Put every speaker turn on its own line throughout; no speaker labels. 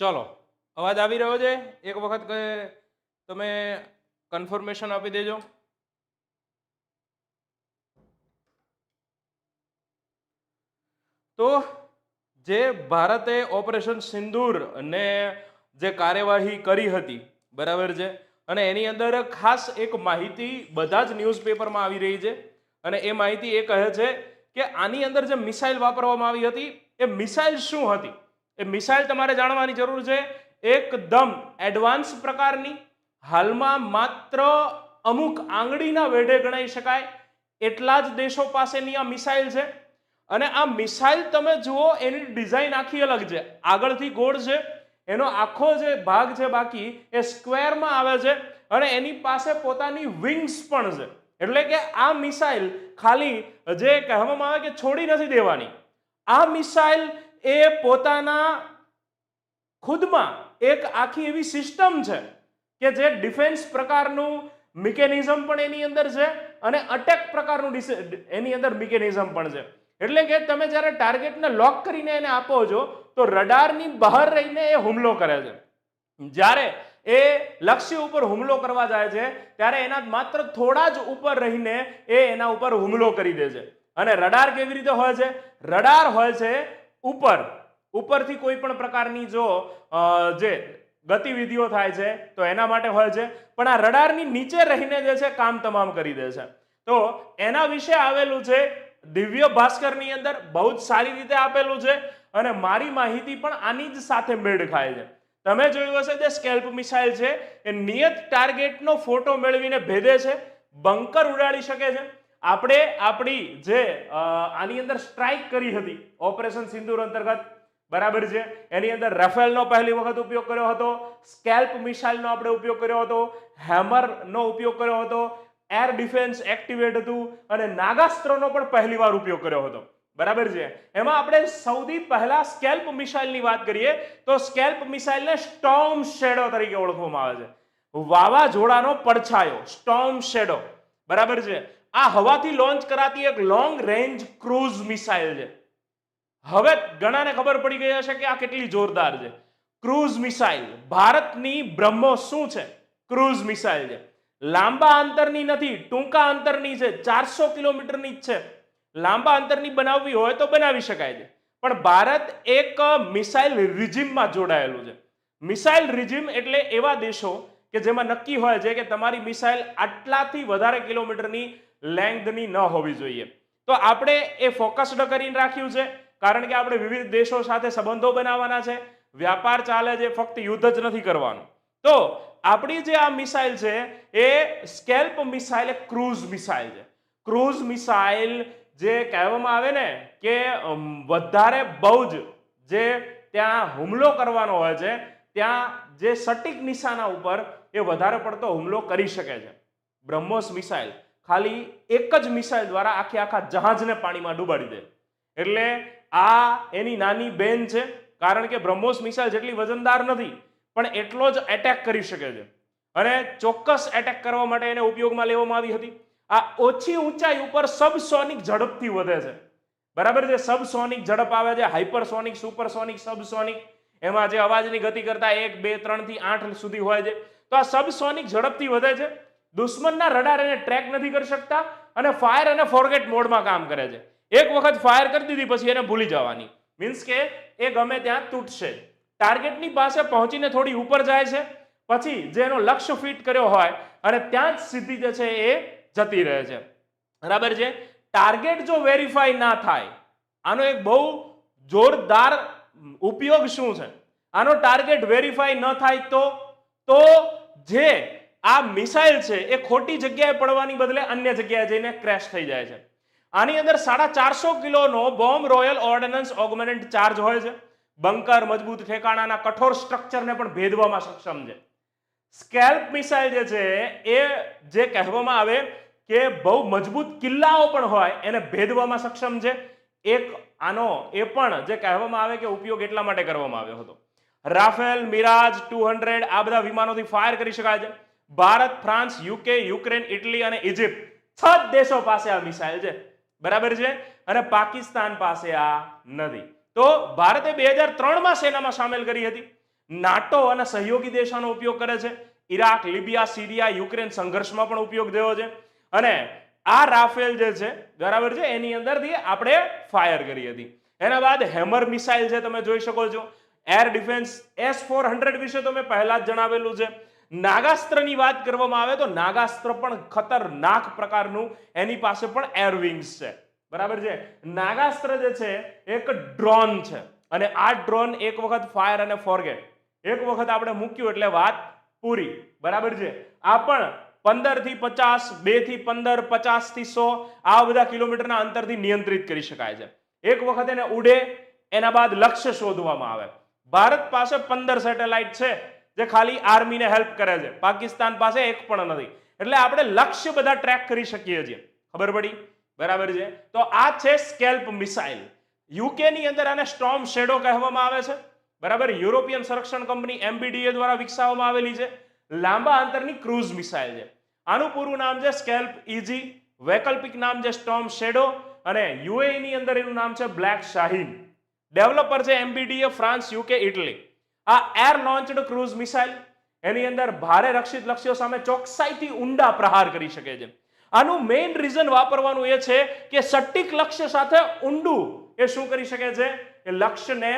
ચલો, અવાજ આવી રહ્યો છે? એક વખત તમે કન્ફર્મેશન આપી દેજો. તો જે ભારતે ઓપરેશન સિંદૂર ને જે કાર્યવાહી કરી હતી, બરાબર છે? અને એની અંદર ખાસ એક માહિતી બધા જ ન્યૂઝપેપરમાં આવી રહી છે. અને એ માહિતી એ કહે છે કે આની અંદર જે મિસાઇલ વાપરવામાં આવી હતી, એ મિસાઇલ શું હતી? એ મિસાઇલ તમારે જાણવાની જરૂર છે. એકદમ એડવાન્સ પ્રકારની, હાલમાં માત્ર અમુક આંગળીના વેઢે ગણાઈ શકાય એટલા જ દેશો પાસેની આ મિસાઇલ છે. અને આ મિસાઇલ તમે જુઓ, એની ડિઝાઇન આખી અલગ છે. આગળથી ગોળ છે. એનો આખો જે ભાગ છે બાકી, એ સ્ક્વેરમાં આવે છે અને એની પાસે પોતાની વિંગ્સ પણ છે. એટલે કે આ મિસાઇલ ખાલી જે કહેવામાં આવે કે છોડી નથી દેવાની. આ મિસાઇલ એ પોતાના ખુદમાં એક આખી એવી સિસ્ટમ છે કે જે ડિફેન્સ પ્રકારનું મિકેનિઝમ પણ એની અંદર છે અને અટેક પ્રકારનું એની અંદર મિકેનિઝમ પણ છે. એટલે કે તમે જ્યારે ટાર્ગેટને લોક કરીને એને આપો છો, તો રડારની બહાર રહીને એ હુમલો કરે છે. જ્યારે એ લક્ષ્ય ઉપર હુમલો કરવા જાય છે, ત્યારે એના માત્ર થોડા જ ઉપર રહીને એ એના ઉપર હુમલો કરી દે છે. અને રડાર કેવી રીતે હોય છે? રડાર હોય છે ઉપર, ઉપરથી કોઈ પણ પ્રકારની જો જે ગતિવિધિઓ થાય છે, તો એના માટે હોય છે. પણ આ રડારની નીચે રહીને જે છે, કામ તમામ કરી દે છે. તો એના વિશે આવેલું છે દિવ્ય ભાસ્કરની અંદર, બહુ જ સારી રીતે આપેલું છે અને મારી માહિતી પણ આની જ સાથે મેળ ખાય છે. તમે જોયું હશે જે સ્કેલ્પ મિસાઇલ છે, એ નિયત ટાર્ગેટનો ફોટો મેળવીને ભેદે છે, બંકર ઉડાડી શકે છે. આપણે આપણી જે આની અંદર સ્ટ્રાઇક કરી હતી ઓપરેશન સિંદૂર અંતર્ગત, બરાબર છે? એની અંદર રફેલનો પહેલી વખત ઉપયોગ કર્યો હતો સ્કેલ્પ મિસાઇલનો આપણે ઉપયોગ કર્યો હતો હેમરનો ઉપયોગ કર્યો હતો એર ડિફેન્સ એક્ટિવેટ હતું, અને નાગાસ્ત્રનો પણ પહેલી વાર ઉપયોગ કર્યો હતો. બરાબર છે? એમાં આપણે સૌથી પહેલા સ્કેલ્પ મિસાઇલની વાત કરીએ, તો સ્કેલ્પ મિસાઇલને સ્ટોમ શેડો તરીકે ઓળખવામાં આવે છે. વાવાઝોડાનો પડછાયો સ્ટોમ શેડો બરાબર છે? આ હવાથી લોન્ચ કરાતી એક લોંગ રેન્જ ક્રૂઝ મિસાઇલ છે. હવે ઘણાને ખબર પડી ગઈ હશે કે આ કેટલી જોરદાર છે. ક્રૂઝ મિસાઇલ ભારતની બ્રહ્મોસ શું છે? ક્રૂઝ મિસાઇલ છે. લાંબા અંતરની નથી, ટૂંકા અંતરની છે, ચારસો કિલોમીટરની જ છે. લાંબા અંતરની બનાવવી હોય તો બનાવી શકાય છે. પણ ભારત એક મિસાઇલ રિજિમમાં જોડાયેલું છે. મિસાઇલ રિજિમ એટલે એવા દેશો કે જેમાં નક્કી હોય છે કે તમારી મિસાઇલ આટલાથી વધારે કિલોમીટરની લેન્થની ન હોવી જોઈએ. તો આપણે એ ફોકસ્ડ કરીને રાખ્યું છે, કારણ કે આપણે વિવિધ દેશો સાથે સંબંધો બનાવવાના છે, વ્યાપાર ચાલે છે, ફક્ત યુદ્ધ જ નથી કરવાનું. તો આપણી જે આ મિસાઇલ છે, એ સ્કેલ્પ મિસાઇલ ક્રૂઝ મિસાઇલ છે. ક્રૂઝ મિસાઇલ જે કહેવામાં આવે ને કે વધારે બહુ જ જે ત્યાં હુમલો કરવાનો હોય છે, ત્યાં જે સટીક નિશાના ઉપર એ વધારે પડતો હુમલો કરી શકે છે. બ્રહ્મોસ મિસાઇલ. ખાલી એક જ મિસાઇલ દ્વારા આખે આખા જહાજને પાણીમાં ડૂબાડી દે. એટલે આ એની નાની બેન છે, કારણ કે બ્રહ્મોસ મિસાઇલ જેટલી વજનદાર નથી, પણ એટલો જ એટેક કરી શકે છે. અને ચોક્કસ એટેક કરવા માટે એને ઉપયોગમાં લેવામાં આવી હતી. આ ઓછી ઊંચાઈ ઉપર સબસોનિક ઝડપથી વધે છે. બરાબર છે? સબસોનિક ઝડપ આવે છે હાઇપરસોનિક સુપરસોનિક સબસોનિક એમાં જે અવાજની ગતિ કરતા એક, બે, ત્રણથી આઠ સુધી હોય છે. તો આ સબસોનિક ઝડપથી વધે છે. દુશ્મનના રડાર એને ટ્રેક નથી કરી શકતા અને ફાયર અને ફોરગેટ મોડમાં કામ કરે છે. એક વખત ફાયર કરી દીધી, પછી એને ભૂલી જવાની. મીન્સ કે એ ગમે ત્યાં તૂટશે. ટાર્ગેટની પાસે પહોંચીને થોડી ઉપર જાય છે, પછી જે એનો લક્ષ્ય ફિટ કર્યો હોય અને ત્યાં જ સીધી જે છે એ જતી રહે છે. બરાબર છે? ટાર્ગેટ જો વેરીફાઈ ના થાય, આનો એક બહુ જોરદાર ઉપયોગ શું છે? આનો ટાર્ગેટ વેરીફાઈ ન થાય તો તો જે આ મિસાઇલ છે એ ખોટી જગ્યાએ પડવાની બદલે અન્ય જગ્યાએ જઈને ક્રેશ થઈ જાય છે. આની અંદર સાડા ચારસો કિલોનો bomb royal ordnance augment charge હોય છે. બંકર મજબૂત ઠેકાણાના કઠોર સ્ટ્રક્ચરને પણ ભેદવામાં સક્ષમ છે. સ્કેલ્પ મિસાઇલ જે છે એ જે કહેવામાં આવે કે બહુ મજબૂત કિલ્લાઓ પણ હોય એને ભેદવામાં સક્ષમ છે. એક આનો એ પણ જે કહેવામાં આવે કે ઉપયોગ એટલા માટે કરવામાં આવ્યો હતો. રાફેલ, મિરાજ, ટુ હંડ્રેડ આ બધા વિમાનોથી ફાયર કરી શકાય છે. Bharat, France, UK, Ukraine, Italy અને ઇજિપ્ત છ દેશો પાસે આ મિસાઇલ છે. બરાબર છે? અને પાકિસ્તાન પાસે આ નથી. તો ભારતે બે હજાર ત્રણમાં સેનામાં સામેલ કરી હતી. નાટો અને સહયોગી દેશોનો ઉપયોગ કરે છે. ઈરાક લિબિયા, સિરિયા, યુક્રેન સંઘર્ષમાં પણ ઉપયોગ થયો છે. અને આ રાફેલ જે છે, બરાબર છે? એની અંદરથી આપણે ફાયર કરી હતી. એના બાદ હેમર મિસાઇલ છે, તમે જોઈ શકો છો. Air defence S four hundred વિશે તો મેં પહેલા જ જણાવેલું છે. નાગાસ્ત્રની વાત કરવામાં આવે તો નાગાસ્ત્ર પણ ખતરનાક પ્રકારનું, એની પાસે પણ એરવિંગ્સ છે. બરાબર છે? નાગાસ્ત્ર જે છે, એક ડ્રોન છે. અને આ ડ્રોન એક વખત ફાયર અને ફોરગેટ એક વખત આપણે મૂક્યું એટલે વાત પૂરી. બરાબર છે? આ પણ પંદરથી પચાસ બેથી પંદર પચાસથી સો, આ બધા કિલોમીટરના અંતરથી નિયંત્રિત કરી શકાય છે. એક વખત એને ઉડે, એના બાદ લક્ષ્ય શોધવામાં આવે. ભારત પાસે પંદર સેટેલાઇટ છે. જે ખાલી આર્મીને હેલ્પ કરે છે. પાકિસ્તાન પાસે એક પણ નથી. એટલે આપણે લક્ષ્ય બધા ટ્રેક કરી શકીએ છીએ. ખબર પડી? બરાબર છે? તો આ છે સ્કેલ્પ મિસાઇલ યુકેની અંદર આને સ્ટોમ શેડો કહેવામાં આવે છે. બરાબર? યુરોપિયન સંરક્ષણ કંપની એમબીડીએ દ્વારા વિકસાવવામાં આવેલી છે. લાંબા અંતરની ક્રૂઝ મિસાઇલ છે. આનું પૂરું નામ છે સ્કેલ્પ ઇઝી વૈકલ્પિક નામ છે સ્ટોમ શેડો અને યુએ ની અંદર એનું નામ છે બ્લેક શાહીન ડેવલપર છે એમબીડીએ ફ્રાન્સ યુકે ઇટલી આ એર લોન્ચડ ક્રૂઝ મિસાઇલ એની અંદર ભારે રક્ષિત લક્ષ્યો સામે ચોકસાઈથી ઊંડા પ્રહાર કરી શકે છે. આનું મેઇન રીઝન વાપરવાનું એ છે કે સટીક લક્ષ્ય સાથે ઊંડું એ શું કરી શકે છે? એ લક્ષ્યને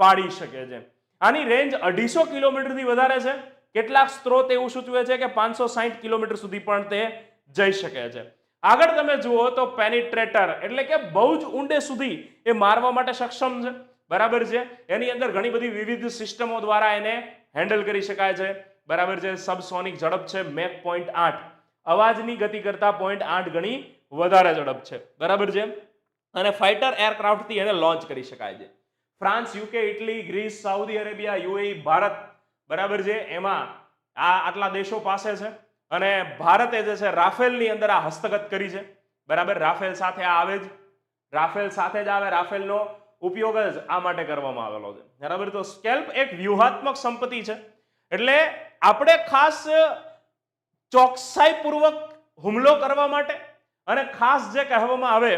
પાડી શકે છે. આની રેન્જ અઢીસો કિલોમીટરથી વધારે છે. કેટલાક સ્ત્રોત એવું સૂચવે છે કે પાંચસો સાહીઠ કિલોમીટર સુધી પણ તે જઈ શકે છે. આગળ તમે જુઓ તો પેનિટ્રેટર એટલે કે બહુ જ ઊંડે સુધી એ મારવા માટે સક્ષમ છે. બરાબર છે? એની અંદર ઘણી બધી વિવિધ સિસ્ટમો દ્વારા એને હેન્ડલ કરી શકાય છે. બરાબર છે? સબસોનિક ઝડપ છે મેક પોઈન્ટ આઠ. અવાજની ગતિ કરતા પોઈન્ટ આઠ ગણી વધારે ઝડપ છે. બરાબર છે? અને ફાઇટર એરક્રાફ્ટથી એને લોન્ચ કરી શકાય છે. France, UK, Italy, Greece, Saudi Arabia, UAE, Bharat. બરાબર છે? એમાં આ આટલા દેશો પાસે છે અને ભારતે જે છે રાફેલની અંદર આ હસ્તગત કરી છે. બરાબર? રાફેલ સાથે આવે જ. રાફેલ સાથે જ આવે રાફેલનો ઉપયોગ જ આ માટે કરવામાં આવેલો છે. બરાબર? તો સ્કેલ્પ એક વ્યૂહાત્મક સંપત્તિ છે. એટલે આપણે ખાસ ચોકસાઈપૂર્વક હુમલો કરવા માટે અને ખાસ જે કહેવામાં આવે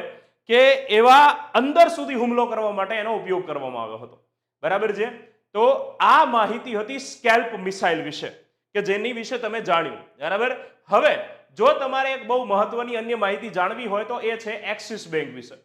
કે એવા અંદર સુધી હુમલો કરવા માટે એનો ઉપયોગ કરવામાં આવ્યો હતો. બરાબર છે? તો આ માહિતી હતી સ્કેલ્પ મિસાઇલ વિશે, કે જેની વિશે તમે જાણ્યું. બરાબર? હવે, જો તમારે એક બહુ મહત્વની અન્ય માહિતી જાણવી હોય તો એ છે એક્સિસ બેંક વિશે.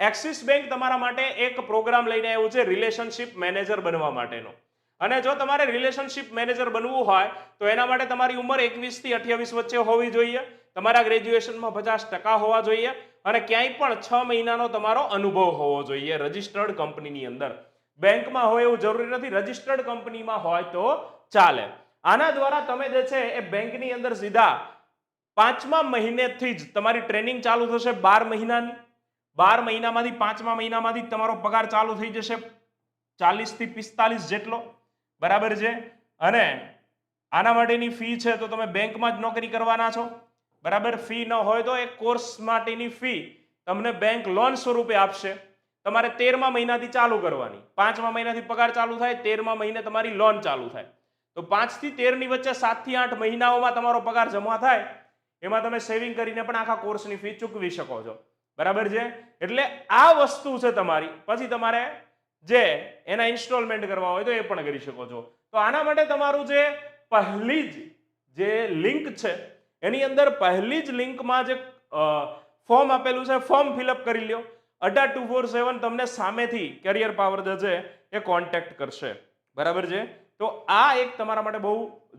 એક્સિસ બેંક તમારા માટે એક પ્રોગ્રામ લઈને આવ્યું છે, રિલેશનશિપ મેનેજર બનવા માટેનો. અને જો તમારે રિલેશનશિપ મેનેજર બનવું હોય, તો એના માટે તમારી ઉંમર એકવીસથી અઠ્યાવીસ વચ્ચે હોવી જોઈએ. તમારા ગ્રેજ્યુએશનમાં પચાસ ટકા હોવા જોઈએ અને ક્યાંય પણ છ મહિનાનો તમારો અનુભવ હોવો જોઈએ રજિસ્ટર્ડ કંપનીની અંદર. બેંકમાં હોય એવું જરૂરી નથી, રજિસ્ટર્ડ કંપનીમાં હોય તો ચાલે. આના દ્વારા તમે જે છે એ બેંકની અંદર સીધા પાંચમા મહિનેથી જ તમારી ટ્રેનિંગ ચાલુ થશે બાર મહિનાની. બાર મહિનામાંથી, પાંચમા મહિનામાંથી તમારો પગાર ચાલુ થઈ જશે. ચાલીસથી પિસ્તાલીસ જેટલો. બરાબર છે? અને આના માટેની ફી છે તો તમે બેંકમાં જ નોકરી કરવાના છો. બરાબર? ફી ન હોય તો એક કોર્સ માટેની ફી તમને બેંક લોન સ્વરૂપે આપશે. તમારે તેરમા મહિનાથી ચાલુ કરવાની. પાંચમા મહિનાથી પગાર ચાલુ થાય, તેરમા મહિને તમારી લોન ચાલુ થાય. તો પાંચથી તેરની વચ્ચે સાતથી આઠ મહિનાઓમાં તમારો પગાર જમા થાય. એમાં તમે સેવિંગ કરીને પણ આખા કોર્સની ફી ચૂકવી શકો છો. બરાબર છે? એટલે આ વસ્તુ છે તમારી. પછી તમારે જે એના ઇન્સ્ટોલમેન્ટ કરવા હોય તો એ પણ કરી શકો છો. તો આના માટે તમારું જે પહેલી જ જે લિંક છે, એની અંદર પહેલી જ લિંકમાં જે ફોર્મ આપેલું છે. ફોર્મ ફિલઅપ કરી લ્યો. અઢાર ટુ ફોર સેવન તમને સામેથી કેરિયર પાવર જે છે એ કોન્ટેક્ટ કરશે. બરાબર છે? તો આ એક તમારા માટે બહુ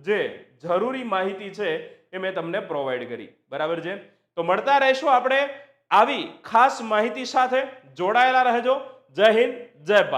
જે જરૂરી માહિતી છે એ મેં તમને પ્રોવાઈડ કરી. બરાબર છે? તો મળતા રહેશું આપણે આવી ખાસ માહિતી સાથે જોડાયેલા રહેજો. જય હિન્દ જય ભારત.